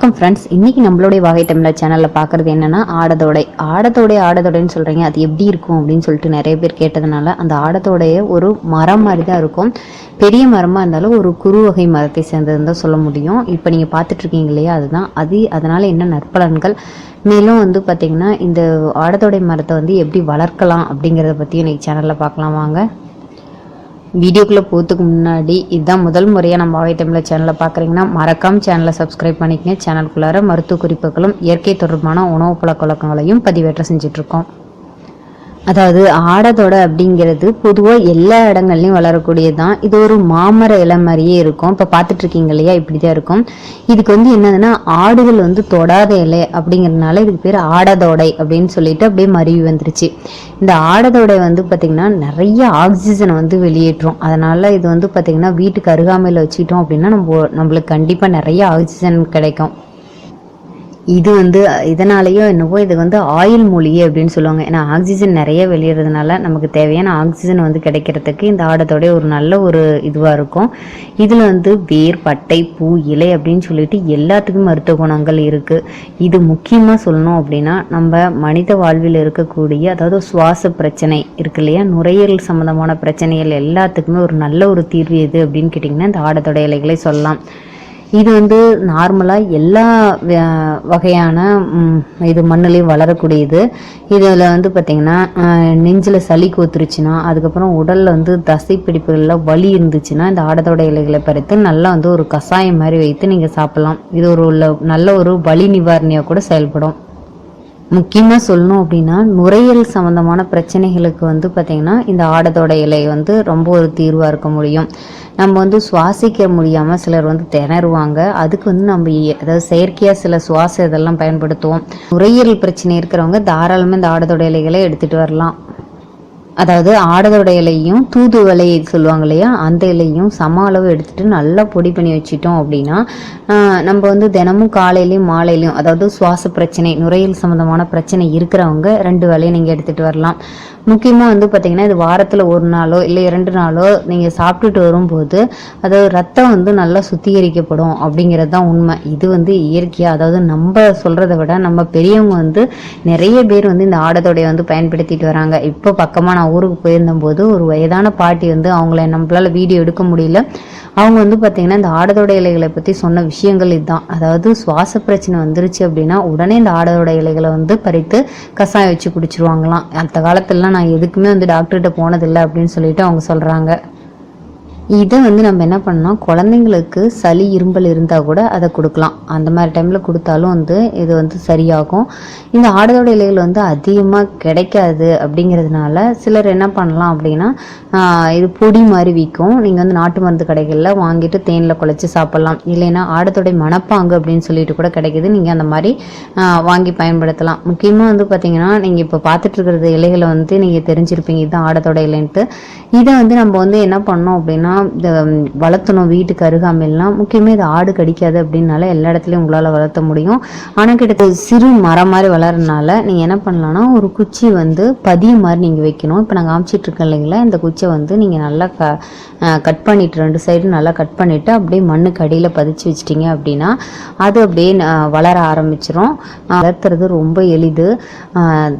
வணக்கம் ஃப்ரெண்ட்ஸ் இன்னைக்கு நம்மளுடைய வகை தமிழர் சேனலில் பார்க்குறது என்னன்னா ஆடதோடை. ஆடதோடை ஆடதோடைன்னு சொல்கிறீங்க அது எப்படி இருக்கும் அப்படின்னு சொல்லிட்டு நிறைய பேர் கேட்டதுனால அந்த ஆடதோடைய ஒரு மரம் மாதிரி தான் இருக்கும். பெரிய மரமாக இருந்தாலும் ஒரு குறு வகை மரத்தை சேர்ந்ததுன்னு தான் சொல்ல முடியும். இப்போ நீங்கள் பார்த்துட்ருக்கீங்க இல்லையா? அதுதான். அது அதனால் என்ன நற்பலன்கள்? மேலும் வந்து பார்த்திங்கன்னா இந்த ஆடதோடை மரத்தை வந்து எப்படி வளர்க்கலாம் அப்படிங்கிறத பற்றி இன்னைக்கு சேனலில் பார்க்கலாம். வாங்க. வீடியோக்குள்ளே போகிறதுக்கு முன்னாடி இதுதான் முதல் முறையாக நம்ம ஆவை தமிழர் சேனலை பார்க்குறீங்கன்னா மறக்காம சேனலை சப்ஸ்கிரைப் பண்ணிக்கங்க. சேனலுக்குள்ளார மருத்துவ குறிப்புகளும் இயற்கை தொடர்பான உணவு பழக்க வழக்கங்களையும் பதிவேற்ற செஞ்சிட்ருக்கோம் அதாவது ஆடதொடை அப்படிங்கிறது பொதுவாக எல்லா இடங்கள்லையும் வளரக்கூடியது தான் இது ஒரு மாமர இலை மாதிரியே இருக்கும். இப்போ பார்த்துட்டு இருக்கீங்க இல்லையா? இப்படி தான் இருக்கும். இதுக்கு வந்து என்னதுன்னா ஆடுகள் வந்து தொடாத இலை அப்படிங்கிறதுனால இதுக்கு பேர் ஆடதோடை அப்படின்னு சொல்லிட்டு அப்படியே மருவி வந்துருச்சு. இந்த ஆடதோடை வந்து பார்த்திங்கன்னா நிறைய ஆக்சிஜனை வந்து வெளியேற்றும். அதனால் இது வந்து பார்த்திங்கன்னா வீட்டுக்கு அருகாமையில் வச்சுக்கிட்டோம் அப்படின்னா நம்ம நம்மளுக்கு கண்டிப்பாக நிறைய ஆக்சிஜன் கிடைக்கும். இது வந்து இதனாலேயோ என்னவோ இது வந்து ஆயில் மூலிகை அப்படின்னு சொல்லுவாங்க. ஏன்னா ஆக்சிஜன் நிறைய வெளியிறதுனால நமக்கு தேவையான ஆக்சிஜன் வந்து கிடைக்கிறதுக்கு இந்த ஆடத்தோடைய ஒரு நல்ல ஒரு இதுவாக இருக்கும். இதில் வந்து வேர் பட்டை பூ இலை அப்படின்னு சொல்லிட்டு எல்லாத்துக்கும் மருத்துவ குணங்கள் இருக்குது இது முக்கியமாக சொல்லணும் அப்படின்னா நம்ம மனித வாழ்வில் இருக்கக்கூடிய அதாவது சுவாச பிரச்சனை இருக்கு இல்லையா? நுரையீரல் சம்மந்தமான பிரச்சனைகள் எல்லாத்துக்குமே ஒரு நல்ல ஒரு தீர்வு எது அப்படின்னு கேட்டிங்கன்னா இந்த ஆடத்தோட இலைகளை சொல்லலாம். இது வந்து நார்மலாக எல்லா வ- வகையான இது மண்ணுலேயும் வளரக்கூடியது. இதில் வந்து பார்த்திங்கன்னா நெஞ்சில் சளி கோத்துருச்சுன்னா அதுக்கப்புறம் உடலில் வந்து தசை பிடிப்புகளில் வலி இருந்துச்சுன்னா இந்த ஆடத்தோட இலைகளை பறித்து நல்லா வந்து ஒரு கஷாயம் மாதிரி வைத்து நீங்கள் சாப்பிட்லாம். இது ஒரு உள்ள- நல்ல ஒரு வலி நிவாரணியாக கூட செயல்படும். முக்கியமாக சொல்லணும் அப்படின்னா நுரையீரல் சம்மந்தமான பிரச்சனைகளுக்கு வந்து பார்த்திங்கன்னா இந்த ஆடதோட இலை வந்து ரொம்ப ஒரு தீர்வாக இருக்க முடியும். நம்ம வந்து சுவாசிக்க முடியாமல் சிலர் வந்து திணறுவாங்க. அதுக்கு வந்து நம்ம அதாவது செயற்கையாக சில சுவாச இதெல்லாம் பயன்படுத்துவோம். நுரையீரல் பிரச்சனை இருக்கிறவங்க தாராளமாக இந்த ஆடதோட இலைகளை எடுத்துகிட்டு வரலாம். அதாவது ஆடதோட இலையும் தூதுவலை சொல்லுவாங்க இல்லையா அந்த இலையும் சம அளவு எடுத்துட்டு நல்லா பொடி பண்ணி வச்சிட்டோம் அப்படின்னா நம்ம வந்து தினமும் காலையிலையும் மாலையிலையும் அதாவது சுவாச பிரச்சனை நுரையீல் சம்மந்தமான பிரச்சனை இருக்கிறவங்க ரெண்டு வேலையை நீங்கள் எடுத்துகிட்டு வரலாம். முக்கியமாக வந்து பார்த்தீங்கன்னா இது வாரத்தில் ஒரு நாளோ இல்லை இரண்டு நாளோ நீங்கள் சாப்பிட்டுட்டு வரும்போது அதாவது ரத்தம் வந்து நல்லா சுத்திகரிக்கப்படும் அப்படிங்கிறது தான் உண்மை. இது வந்து இயற்கையாக அதாவது நம்ம சொல்கிறத விட நம்ம பெரியவங்க வந்து நிறைய பேர் வந்து இந்த ஆடத்தோடைய வந்து பயன்படுத்திட்டு வராங்க. இப்போ பக்கமாக நான் ஊருக்கு போயிருந்தபோது ஒரு வயதான பாட்டி வந்து அவங்கள நம்மளால் வீடியோ எடுக்க முடியல. அவங்க வந்து பார்த்திங்கன்னா இந்த ஆடதோட இலைகளை பற்றி சொன்ன விஷயங்கள் இதுதான். அதாவது சுவாச பிரச்சனை வந்துருச்சு அப்படின்னா உடனே இந்த ஆடதோட இலைகளை வந்து பறித்து கஷாயம் வச்சு குடிச்சிருவாங்களாம். அந்த காலத்துலலாம் நான் எதுக்குமே வந்து டாக்டர்கிட்ட போனதில்லை அப்படின்னு சொல்லிட்டு அவங்க சொல்கிறாங்க இதை வந்து நம்ம என்ன பண்ணோம் குழந்தைங்களுக்கு சளி இரும்பல் இருந்தால் கூட அதை கொடுக்கலாம். அந்த மாதிரி டைமில் கொடுத்தாலும் வந்து இது வந்து சரியாகும். இந்த ஆடதோட இலைகள் வந்து அதிகமாக கிடைக்காது அப்படிங்கிறதுனால சிலர் என்ன பண்ணலாம் அப்படின்னா இது பொடி மாதிரி விற்கும். நீங்கள் வந்து நாட்டு மருந்து கடைகளில் வாங்கிட்டு தேனில் குழச்சி சாப்பிட்லாம். இல்லைன்னா ஆடத்தோடைய மணப்பாங்கு அப்படின்னு சொல்லிட்டு கூட கிடைக்குது. நீங்கள் அந்த மாதிரி வாங்கி பயன்படுத்தலாம். முக்கியமாக வந்து பார்த்தீங்கன்னா நீங்கள் இப்போ பார்த்துட்டு இருக்கிறது இலைகளை வந்து நீங்கள் தெரிஞ்சிருப்பீங்க. இதுதான் ஆடத்தோட இலைன்ட்டு. இதை வந்து நம்ம வந்து என்ன பண்ணோம் அப்படின்னா வளர்த்தணும் வீட்டுக்கு அருகாமையெல்லாம். முக்கியமாக இது ஆடு கடிக்காது அப்படின்னால எல்லா இடத்துலையும் உங்களால் வளர்த்த முடியும். ஆனால் கிட்ட சிறு மரம் மாதிரி வளரனால நீங்கள் என்ன பண்ணலாம்னா ஒரு குச்சி வந்து பதியம் மாதிரி நீங்கள் வைக்கணும். இப்போ நாங்கள் காமிச்சிட்டு இருக்கோம் இல்லைங்களா இந்த குச்சியை வந்து நீங்கள் நல்லா க கட் பண்ணிட்டு ரெண்டு சைடு நல்லா கட் பண்ணிவிட்டு அப்படியே மண்ணுக்கு அடியில் பதிச்சு வச்சிட்டிங்க அப்படின்னா அது அப்படியே வளர ஆரம்பிச்சிரும். வளர்த்துறது ரொம்ப எளிது.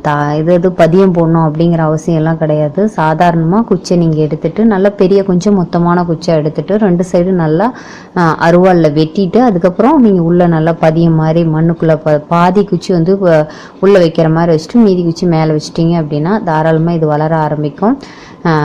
தா இது இது பதியம் போடணும் அப்படிங்கிற அவசியம் எல்லாம் கிடையாது. சாதாரணமாக குச்சியை நீங்கள் எடுத்துகிட்டு நல்லா பெரிய கொஞ்சம் சமமான குச்சியை எடுத்துட்டு ரெண்டு சைடு நல்லா அருவாளில் வெட்டிட்டு அதுக்கப்புறம் நீங்கள் உள்ள நல்லா பதியம் மாதிரி மண்ணுக்குள்ளே ப பாதி குச்சி வந்து உள்ளே உள்ள வைக்கிற மாதிரி வச்சுட்டு மீதி குச்சி மேலே வச்சிட்டிங்க அப்படின்னா தாராளமாக இது வளர ஆரம்பிக்கும்.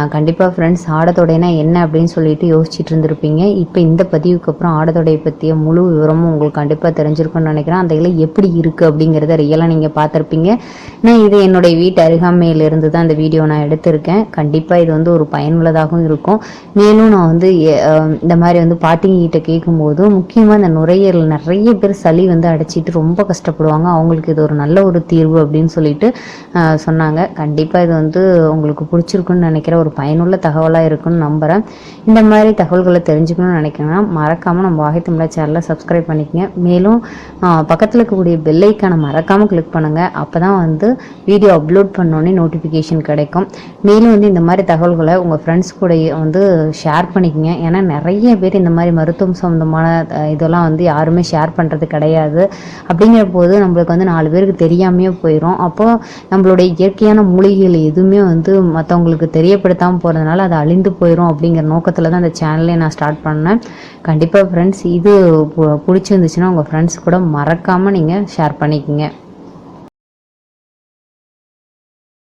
கண்டிப்பாக ஃப்ரெண்ட்ஸ் ஆடத்தொடைனா என்ன அப்படின்னு சொல்லிட்டு யோசிச்சுட்டு இருந்திருப்பீங்க. இப்போ இந்த பதிவுக்கு அப்புறம் ஆடத்தொடையை பற்றிய முழு விவரமும் உங்களுக்கு கண்டிப்பாக தெரிஞ்சிருக்கும்னு நினைக்கிறேன். அந்த இலை எப்படி இருக்குது அப்படிங்கிறத ரியலாக நீங்கள் பார்த்துருப்பீங்க. நான் இது என்னுடைய வீட்டு அருகாமையிலிருந்து தான் இந்த வீடியோ நான் எடுத்திருக்கேன். கண்டிப்பாக இது வந்து ஒரு பயனுள்ளதாகவும் இருக்கும். மேலும் நான் வந்து எ- இந்த மாதிரி வந்து பாட்டிங்கிட்ட கேட்கும்போது முக்கியமாக இந்த நுரையீரல் நிறைய பேர் சளி வந்து அடைச்சிட்டு ரொம்ப கஷ்டப்படுவாங்க. அவங்களுக்கு இது ஒரு நல்ல ஒரு தீர்வு அப்படின்னு சொல்லிட்டு சொன்னாங்க. கண்டிப்பாக இது வந்து உங்களுக்கு பிடிச்சிருக்குன்னு நினைக்கிறேன். நினைக்கிற ஒரு பயனுள்ள தகவலாக இருக்குன்னு நம்புகிறேன் இந்த மாதிரி தகவல்களை தெரிஞ்சுக்கணும்னு நினைக்கிறேன்னா மறக்காமல் நம்ம வாகை தமிழா சேனலை சப்ஸ்கிரைப் பண்ணிக்கங்க. மேலும் பக்கத்தில் இருக்கக்கூடிய பெல்லைக்கான மறக்காமல் கிளிக் பண்ணுங்கள் அப்போ தான் வந்து வீடியோ அப்லோட் பண்ணோன்னே நோட்டிஃபிகேஷன் கிடைக்கும். மேலும் வந்து இந்த மாதிரி தகவல்களை உங்கள் ஃப்ரெண்ட்ஸ் கூட வந்து ஷேர் பண்ணிக்கங்க. ஏன்னா நிறைய பேர் இந்த மாதிரி மருத்துவம் சம்மந்தமான இதெல்லாம் வந்து யாருமே ஷேர் பண்ணுறது கிடையாது. அப்படிங்கிற போது நம்மளுக்கு வந்து நாலு பேருக்கு தெரியாமையே போயிடும் அப்போ நம்மளுடைய இயற்கையான மூலிகைகள் எதுவுமே வந்து மற்றவங்களுக்கு தெரிய தெரியப்படுத்தாமல் போகிறதுனால அது அழிந்து போயிடும் அப்படிங்கிற நோக்கத்தில் தான் அந்த சேனலே நான் ஸ்டார்ட் பண்ணேன். கண்டிப்பாக ஃப்ரெண்ட்ஸ் இது பு- பிடிச்சிருந்துச்சுன்னா உங்கள் ஃப்ரெண்ட்ஸ் கூட மறக்காமல் நீங்கள் ஷேர் பண்ணிக்கங்க.